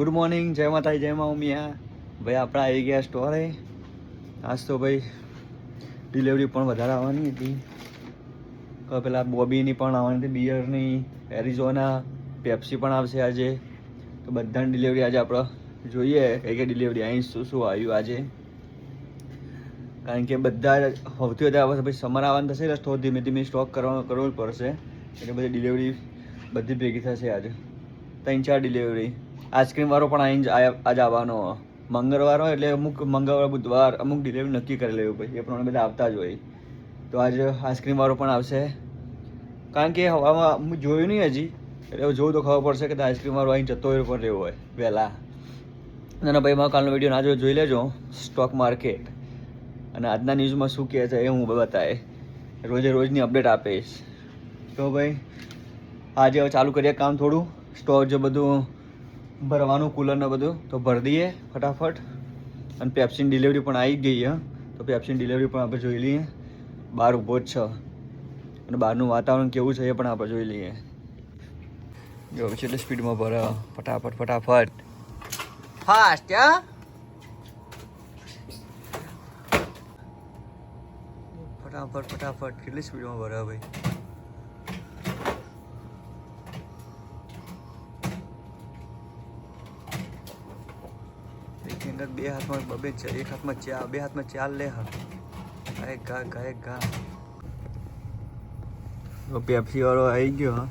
Good morning જય માતાજી, જય મા ઉમિયા. ભાઈ, આપણા આવી ગયા સ્ટોરે આજ તો ભાઈ ડિલિવરી પણ વધારે આવવાની હતી. પેલા બોબીની પણ આવવાની હતી બિયરની એરિઝોના પેપ્સી પણ આવશે આજે. તો બધાની ડિલિવરી આજે આપણે જોઈએ કઈ કઈ ડિલિવરી અહીં શું શું આવ્યું આજે. કારણ કે બધા સૌથી વધારે આવશે પછી સમર આવવાનું થશે એટલે સ્ટોક ધીમે ધીમે સ્ટોક કરવાનો કરવો પડશે. એટલે બધી ડિલિવરી બધી ભેગી થશે આજે. ત્રણ ચાર ડિલિવરી આઈસ્ક્રીમ વાળો પણ આજે આવવાનો. મંગળવાર હોય એટલે અમુક મંગળવાર, બુધવાર અમુક ડિલિવરી નક્કી કરી લેવું પછી. એ પ્રમાણે બધા આવતા જ હોય. તો આજે આઈસ્ક્રીમ વાળો પણ આવશે. કારણ કે હવામાં હું જોયું નહીં હજી. એટલે જોઉં તો ખબર પડશે કે આઈસ્ક્રીમ વાળો અહીં જતો હોય પણ રહેવો હોય. વહેલા. નાના ભાઈ, મારો કાલનો વીડિયો ના જો જોઈ લેજો. Stock market. અને આજના ન્યૂઝમાં શું કહે છે એ હું બતાવે રોજે રોજની અપડેટ આપીશ. તો ભાઈ, આજે હવે ચાલુ કરીએ કામ થોડું. સ્ટોક જે બધું ભરવાનું કુલર ને બધું, તો ભરી દઈએ ફટાફટ. અને પેપ્સીની ડિલિવરી પણ આવી ગઈ છે તો પેપ્સીની ડિલિવરી પણ આપણે જોઈ લઈએ. બહાર ઊભો જ છે. અને બહારનું વાતાવરણ કેવું છે એ પણ આપણે જોઈ લઈએ. જો એટલે સ્પીડમાં ભરા. ફટાફટ ફટાફટ. ફાસ્ટ હા? ફટાફટ ફટાફટ. કેટલી સ્પીડમાં ભરા ભાઈ? અંદર બે હાથમાં બબે છે એક હાથમાં ચા બે હાથમાં ચાર લે હા. ગાય ગા ગાય ગા. તો પેપ્સી વાળો આવી ગયો હા.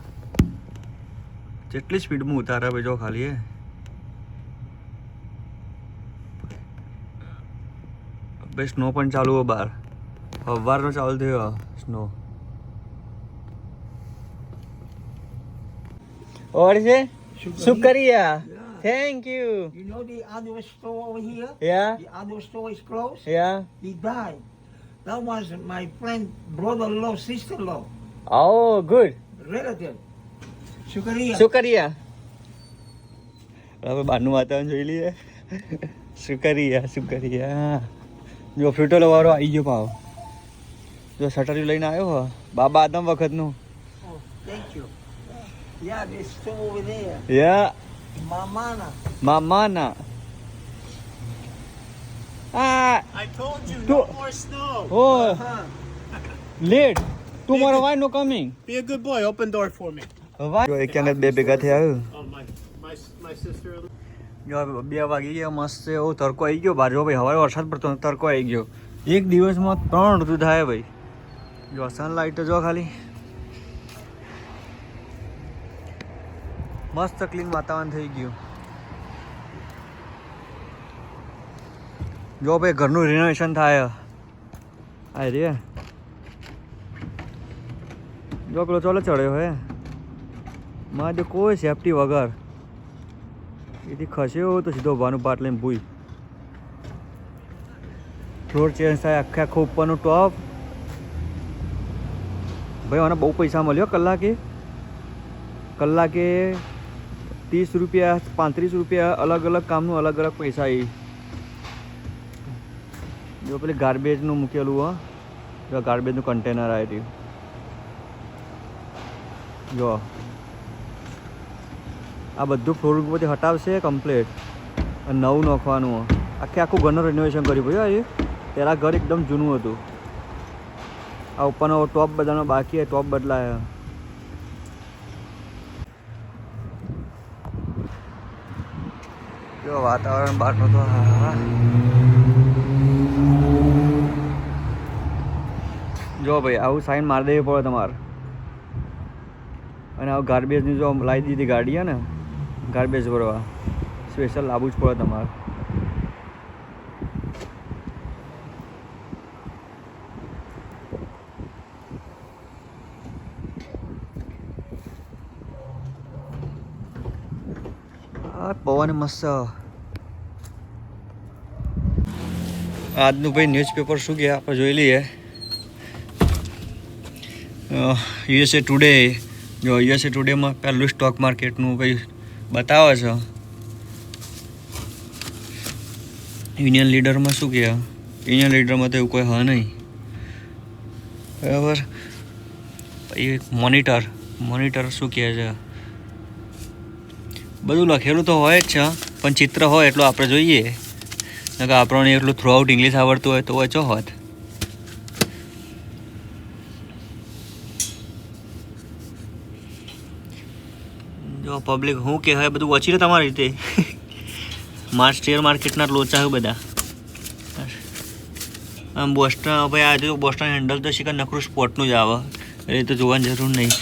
જેટલી સ્પીડમાં ઉતારે ભાઈ જો ખાલી હે. ભાઈ સ્નો પણ ચાલુ હો બહાર સવારનો ચાલુ થયો સ્નો ઓર છે શુક્રિયા thank you? You You know the other store over here? Yeah. The other store is closed. Yeah. He died. That was my friend, brother-in-law, sister-in-law, Oh, good. relative. Shukriya. શુક્રિયા હવે બહારનું વાતાવરણ જોઈ લઈએ શુક્રિયા શુક્રિયા જો ફ્રૂટોલો વાળો આવી ગયો પાવ જો સટરી લઈને આવ્યો હો બાબા આદમ વખતનું Oh, thank. યા Mamana. મામાના Ah. I told you, no more snow. Oh Huh. Late. Tomorrow why no coming Be a good boy. Open door for me. Why? એક અંગત બે ભેગા થયા આવ્યું Oh my, my, my sister. જો બે વાગી ગયા મસ્ત એવો તડકો આવી ગયો બાર જો ભાઈ હવારે વરસાદ પડતો તડકો આવી ગયો એક દિવસમાં ત્રણ ઋતુ થાય ભાઈ જો સનલાઇટ જો ખાલી મસ્ત ક્લીન વાતાવરણ થઈ ગયું. જો ભાઈ, ઘરનું રિનોવેશન થાય. આ રે. જો પેલો ચોલે ચડ્યો હે. માં જો કોઈ સેફટી વગર. એથી ખસ્યો તો સીધો ભાનું પાટ લઈને ભૂઈ. ફ્લોર ચેન્જ થાય, આખે આખું ઉપરનું ટોપ ભાઈ, મને બહુ પૈસા મળ્યો કલાકે. કલાકે ત્રીસ રૂપિયા, પાંત્રીસ રૂપિયા અલગ અલગ કામનું અલગ અલગ પૈસા એ. જો પેલી ગાર્બેજનું મૂકેલું, હો. જો ગાર્બેજનું કન્ટેનર આવી આવ્યું જો. આ બધું ફ્લોર ઉપરથી હટાવશે કમ્પ્લીટ અને નવું નાખવાનું આખે આખું ઘરનું રિનોવેશન કર્યું, ભાઈ પહેલાં ઘર એકદમ જૂનું હતું. આ ઉપરનો ટોપ બધાનો બાકી ટોપ બદલાયા. જો વાતાવરણ બહારનું તો હા જો ભાઈ, આવું સાઈન મારી દેવી પડે તમારે. અને આવું ગાર્બેજની જો લાવી દીધી ગાડી હે ને ગાર્બેજ ભરવા. સ્પેશિયલ લાવવું જ પડે તમારે. આ મસ્ત. આજનું ભાઈ ન્યૂઝપેપર શું ગયા? આપણે જોઈ લઈએ. યુએસએ ટુડે જો યુએસએ ટુડેમાં પહેલું સ્ટોક માર્કેટનું ભાઈ બતાવે છે. યુનિયન લીડરમાં શું કહે યુનિયન લીડરમાં તો એવું કોઈ હા નહીં. બરાબર? પછી મોનિટર મોનિટર શું કહે છે? બધું લખેલું તો હોય જ છે, પણ ચિત્ર હોય એટલું આપણે જોઈએ. કે આપણને એટલું થ્રુ આઉટ ઇંગ્લિશ આવડતું હોય તો ઓછો હોત. જો પબ્લિક હું કે હવે બધું વચી રહ્યું તમારી રીતે? માર શેર માર્કેટના લોચા છે બધા. આમ બોસ્ટન ભાઈ, આ જો બોસ્ટન હેન્ડલ તો શીખર નકરું સ્પોર્ટનું જ આવે. એ તો જોવાની જરૂર નહીં.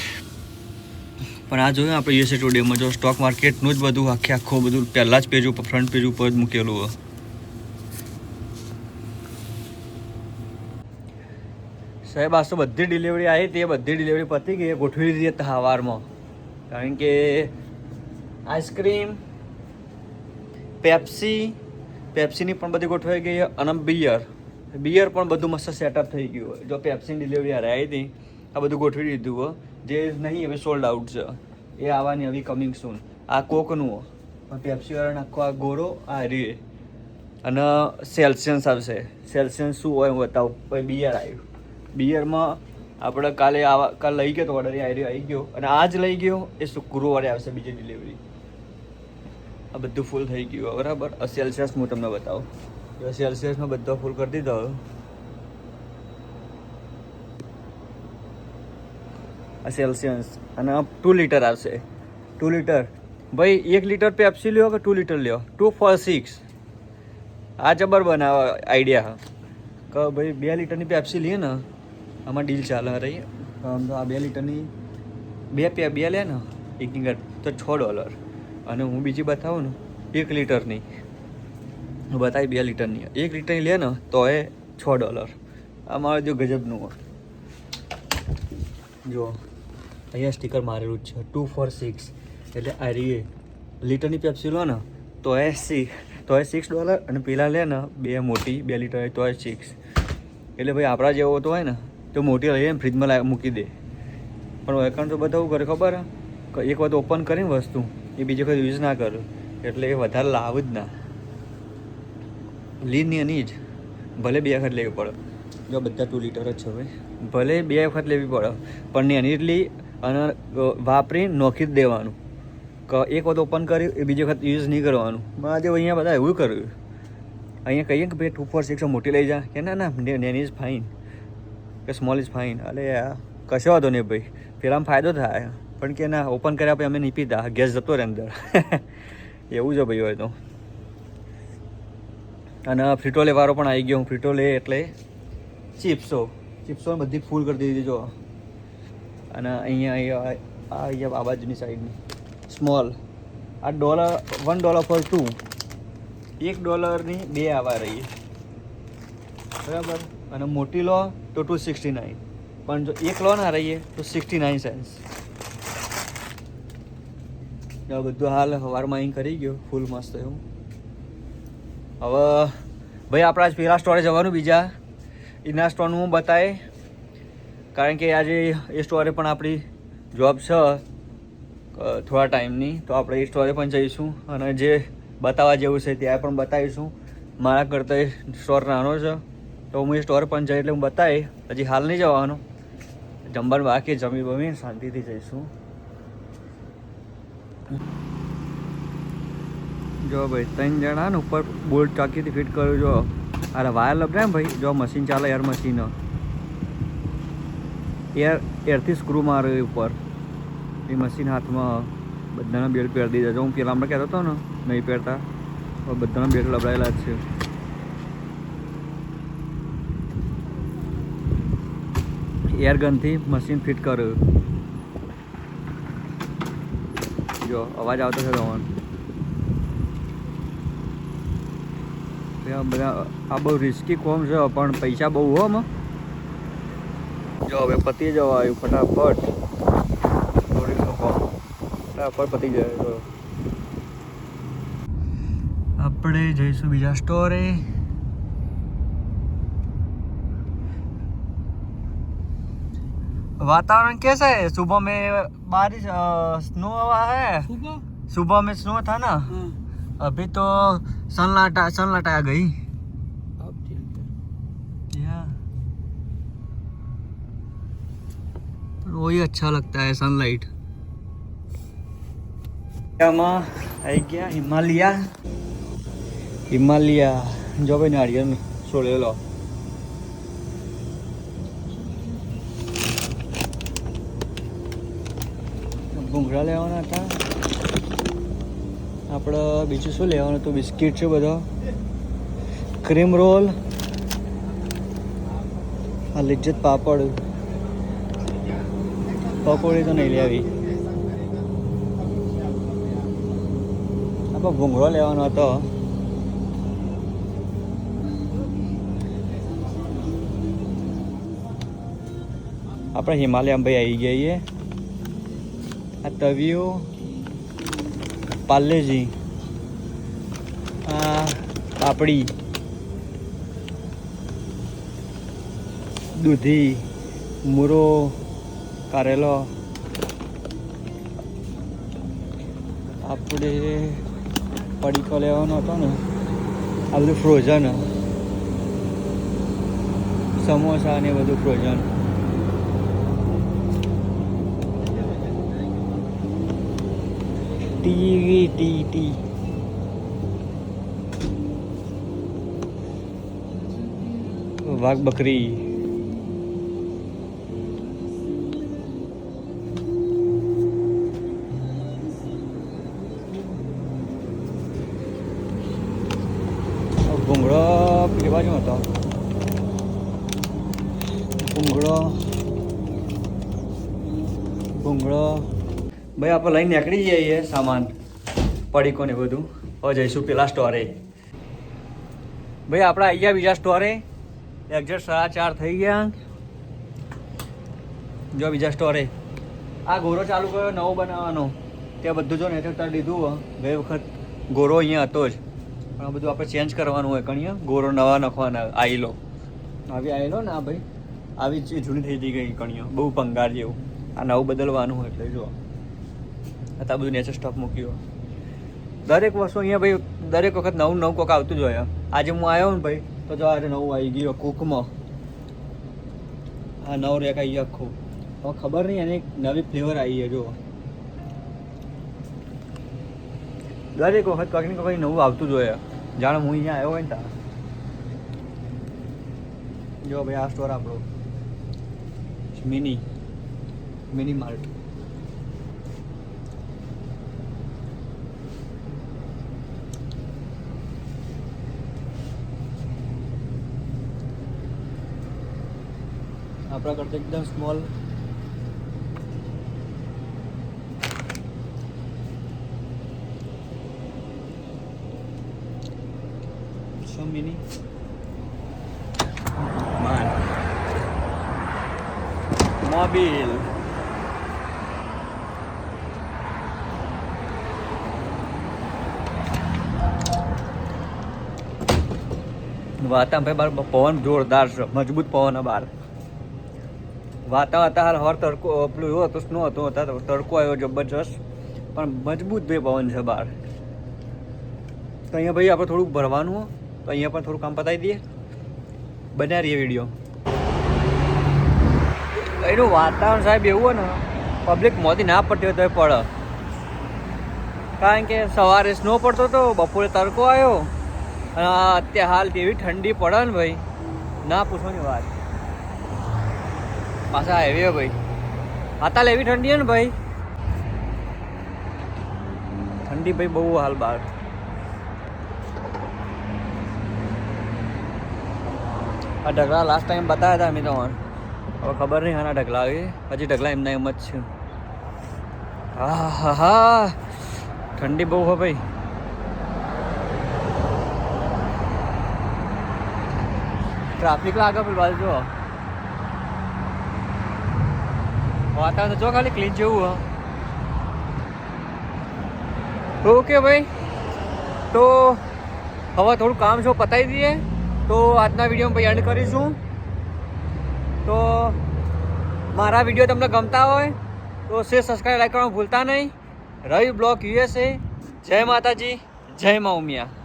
પણ આ જોયું આપણે યુએસએ ટુડેમાં જો સ્ટોક માર્કેટનું જ બધું આખે આખું બધું પહેલાં જ પેજ ઉપર ફ્રન્ટ પેજ ઉપર જ મૂકેલું હોય. સાહેબ, આ તો બધી ડિલિવરી આવી તે બધી ડિલિવરી પતી ગઈ ગોઠવી દીધી હતા સવારમાં કારણ કે આઈસ્ક્રીમ પેપ્સી પેપ્સીની પણ બધી ગોઠવાઈ ગઈ અને બિયર બિયર પણ બધું મસ્ત સેટઅપ થઈ ગયું જો પેપ્સીની ડિલિવરી હારે આવી હતી, આ બધું ગોઠવી દીધું હોય. જે નહીં, હવે સોલ્ડ આઉટ છે. એ આવવાની હવે કમિંગ સૂન આ કોકનું પેપ્સીવાળાને આખો આ ગોરો, આ રે. અને સેલ્સિયન્સ આવશે. સેલ્સિયન્સ શું હોય હું બતાવું? પછી બિયર આવ્યું. બિયરમાં આપણે કાલે આવા, કાલ લઈ ગયો તો ઓર્ડર એ આવી આવી ગયો. અને આજ લઈ ગયો, એ શુક્રવારે આવશે બીજી ડિલિવરી આ બધું ફૂલ થઈ ગયું બરાબર? સેલ્સિયસ હું તમને બતાવું. સેલ્સિયસમાં બધો ફૂલ કરી દીધો સેલ્સિયસ અને ટુ લીટર આવશે. ટુ લીટર ભાઈ, એક લીટર પેપ્સી લ્યો કે ટુ લીટર લ્યો? ટુ ફોર સિક્સ આ જબર બનાવ આઈડિયા કે ભાઈ, બે લીટરની પેપ્સી લઈએ ને, આમાં ડીલ ચાલે રહી આમ તો આ બે લીટરની બે પે બે લે ને એકની ઘર તો છ ડોલર અને હું બીજી બતાવું ને, એક લીટરની હું બતાવી બે લીટરની એક લીટરની લે ને, તો એ છ ડોલર આ મારે જો ગજબનું હોય. જો અહીંયા સ્ટીકર મારેલું જ છે. ટુ ફોર સિક્સ એટલે આ રીએ. લીટરની પેપ્સી લો ને તો એ સી તો એ સિક્સ ડોલર અને પેલા લે ને બે મોટી બે લીટર હોય તો એ સિક્સ એટલે ભાઈ આપણા જેવો તો હોય ને તો મોટી લઈને ફ્રીજમાં મૂકી દે. પણ એકાઉન્ટ તો બધા કરે ખબર? એક વખત ઓપન કરીને વસ્તુ એ બીજી વખત યુઝ ના કરે. એટલે એ વધારે લાવ જ ના. લીનની એની જ ભલે બે વખત લેવી પડે. જો બધા ટુ લીટર જ છે ભાઈ. ભલે બે વખત લેવી પડે પણ એની એટલી અને વાપરી, નોખી જ દેવાનું. એક વખત ઓપન કર્યું, એ બીજી વખત યુઝ નહીં કરવાનું. આજે અહીંયા બધા એવું કર્યું અહીંયા કહીએ કે ભાઈ ટુ ફોર સિક્સ મોટી લઈ જા. કે ના ના નેની ઇઝ ફાઇન કે સ્મોલ ઇઝ ફાઇન આ કશો વાંધો નહીં ભાઈ. પેલામાં ફાયદો થાય. પણ કે ના ઓપન કર્યા પછી અમે નહીં પીતા. ગેસ જતો રહે અંદર. એવું છે ભાઈ હોય તો. અને ફ્રિટોલે વાળો પણ આવી ગયો. હું ફ્રિટોલે એટલે ચિપ્સો. ચિપ્સો બધી ફૂલ કરી દીધી, જો. અને અહીંયા અહીંયા આ અહીંયા આ બાજુની સાઈડની સ્મોલ આ dollar one dollar for two એક ડોલરની બે આવા રહી. બરાબર? અને મોટી લો તો ટુ સિક્સટી નાઇન પણ જો એક લો ના રહીએ તો સિક્સટી નાઇન સેન્સ બધું હાલ સવારમાં અહીં કરી ગયો ફૂલ મસ્ત એવું. હવે ભાઈ આપણા પેલા સ્ટોરે જવાનું બીજા. એના સ્ટોરનું હું બતાવે કારણ કે આજે એ સ્ટોરે પણ આપણી જોબ છે થોડા ટાઈમની. તો આપણે એ સ્ટોરે પણ જઈશું અને જે બતાવવા જેવું છે ત્યાં પણ બતાવીશું. મારા કરતાં સ્ટોર નાનો છે. તો હું એ સ્ટોર પણ જઈ એટલે હું બતાવી હજી હાલ નહીં જવાનું. જમવાનું બાકી જમી બમી શાંતિથી જઈશું. જો ભાઈ, ત્રણ જણા ને ઉપર બોલ્ટ ટાંકીથી ફિટ કર્યું. જો, અરે વાયર ને ભાઈ? જો, મશીન ચાલે એર મશીન. એર એરથી સ્ક્રૂ મારે ઉપર. એ મશીન હાથમાં બધાના બેલ્ટ પહેરી દીધા જો હું પેલા હમણાં કહેતો હતો ને, નહીં પહેરતા. બધાના બેલ્ટ લબડાયેલા જ છે. એરગનથી મશીન ફિટ કર્યું. જો, અવાજ આવતો છે તમારો. બધા આ બહુ રિસ્કી કોમ છે, પણ પૈસા બહુ હો આમાં. જો હવે પતી જવા આવ્યું ફટાફટ થોડી લોકો ફટાફટ પતી જાય તો આપણે જઈશું બીજા સ્ટોરે वातावरण कैसा है सुबह में बारिश स्नो हुआ है सुबह सुबह में स्नो था ना हाँ अभी तो सनलाइट सनलाइट आ गई वही अच्छा लगता है सनलाइट આમાં આવી ગયા હિમાલયા હિમાલયા જો ભાઈ નારિયેળ સોળેલો ભૂંગળા લેવાના હતા આપણે બીજું શું લેવાનું હતું બિસ્કિટ છે બધો ક્રીમ રોલ આ લિજ્જત પાપડ પકોડી તો નહીં લેવી. આપણે ભૂંગળો લેવાનો હતો. આપણે હિમાલય ભાઈ આવી ગયા છીએ આ તવિયું પાર્લેજી આ પાપડી, દૂધી, મૂરો કારેલો. આપણે પડીકો લેવાનો હતો ને આ બધું ફ્રોઝન સમોસા ને બધું ફ્રોઝન ટીવી ટી ટી વાઘ બકરી. પેલી બાજુ હતો ભૂંગળો. ભૂંગળો. ભાઈ, આપણે લઈને નીકળી જઈએ સામાન પડીકો ને બધું. હવે જઈશું પેલા સ્ટોરે. ભાઈ, આપણે આવી ગયા બીજા સ્ટોરે. એક્ઝેક્ટ સાડા ચાર થઈ ગયા. જો બીજા સ્ટોરે. આ ગોરો ચાલુ કર્યો, નવો બનાવવાનો. ત્યાં બધું જો ને લીધું. ગઈ વખત ગોરો અહીંયા હતો જ. પણ આ બધું આપણે ચેન્જ કરવાનું હોય, કણીએ. ગોરો નવા નાખવાના આઈલો આવી આઈલો ને આ ભાઈ. આવી જ જૂની થઈ જઈ ગઈ કણીઓ. બહુ પંગાર જેવું. આ નવું બદલવાનું હોય એટલે જો. આ બધું નેચર સ્ટોક મૂક્યો દરેક વસ્તુ અહીંયા ભાઈ, દરેક વખત નવું નવું કોક આવતું જ હોય. આજે હું આવ્યો ને ભાઈ, તો જો આજે નવું આવી ગયું કૂકમાં. આ નવ રેક આવી આખું. હવે ખબર નહીં, એની નવી ફ્લેવર આવી છે જો દરેક વખત કંઈક ને કંઈક નવું આવતું જ હોય. જાણે હું અહીંયા આવ્યો હોય ને ત્યાં જો ભાઈ, આ સ્ટોર આપણો. મિની મિની માર્ટ આપણા કરતા એકદમ સ્મોલ mini man. Mobil. વાતા ભાઈ બાર પવન જોરદાર છે. મજબૂત પવન બાર વાતા વાતા હાલ હર તડકો પેલું એવું હતું સ્નો હતો તડકો આવ્યો જબરજસ્ત. પણ મજબૂત ભાઈ પવન છે બહાર તો અહીંયા ભાઈ આપણે થોડુંક ભરવાનું તો અહીંયા પણ થોડું કામ પતાવી દઈએ. બના રહીએ વીડિયો એનું વાતાવરણ સાહેબ એવું હોય ને પબ્લિક મોતી ના પડતી હોય તો પડે. કારણ કે સવારે સ્નો પડતો હતો, બપોરે તડકો આવ્યો. અને અત્યારે હાલ એવી ઠંડી પડે ને ભાઈ. ના પૂછવાની વાત. પાછા આવી ભાઈ. હાતાલ એવી ઠંડી હે ને ભાઈ? ઠંડી ભાઈ બહુ હાલ બહાર આ ઢગલા લાસ્ટ ટાઈમ બતાવ્યા હતા અમે હવે ખબર નહીં આના ઢગલા આવી. હજી ઢગલા એમના એમ જ છે. હા હા હા ઠંડી બહુ હો ભાઈ. ટ્રાફિક લાગે પેલી બાજુ જો વાતાવરણ તો જો ખાલી ક્લીન જેવું હા. ઓકે ભાઈ. તો હવે થોડું કામ છો પતાવી દઈએ. તો આજના વીડિયો ભાઈ એન્ડ કરીશું. તો મારા વીડિયો તમને ગમતા હોય, તો શેર સબસ્ક્રાઈબ લાઈક કરવાનું ભૂલતા નહીં. રવિ બ્લોક યુએસએ જય માતાજી, જય મા ઉમિયા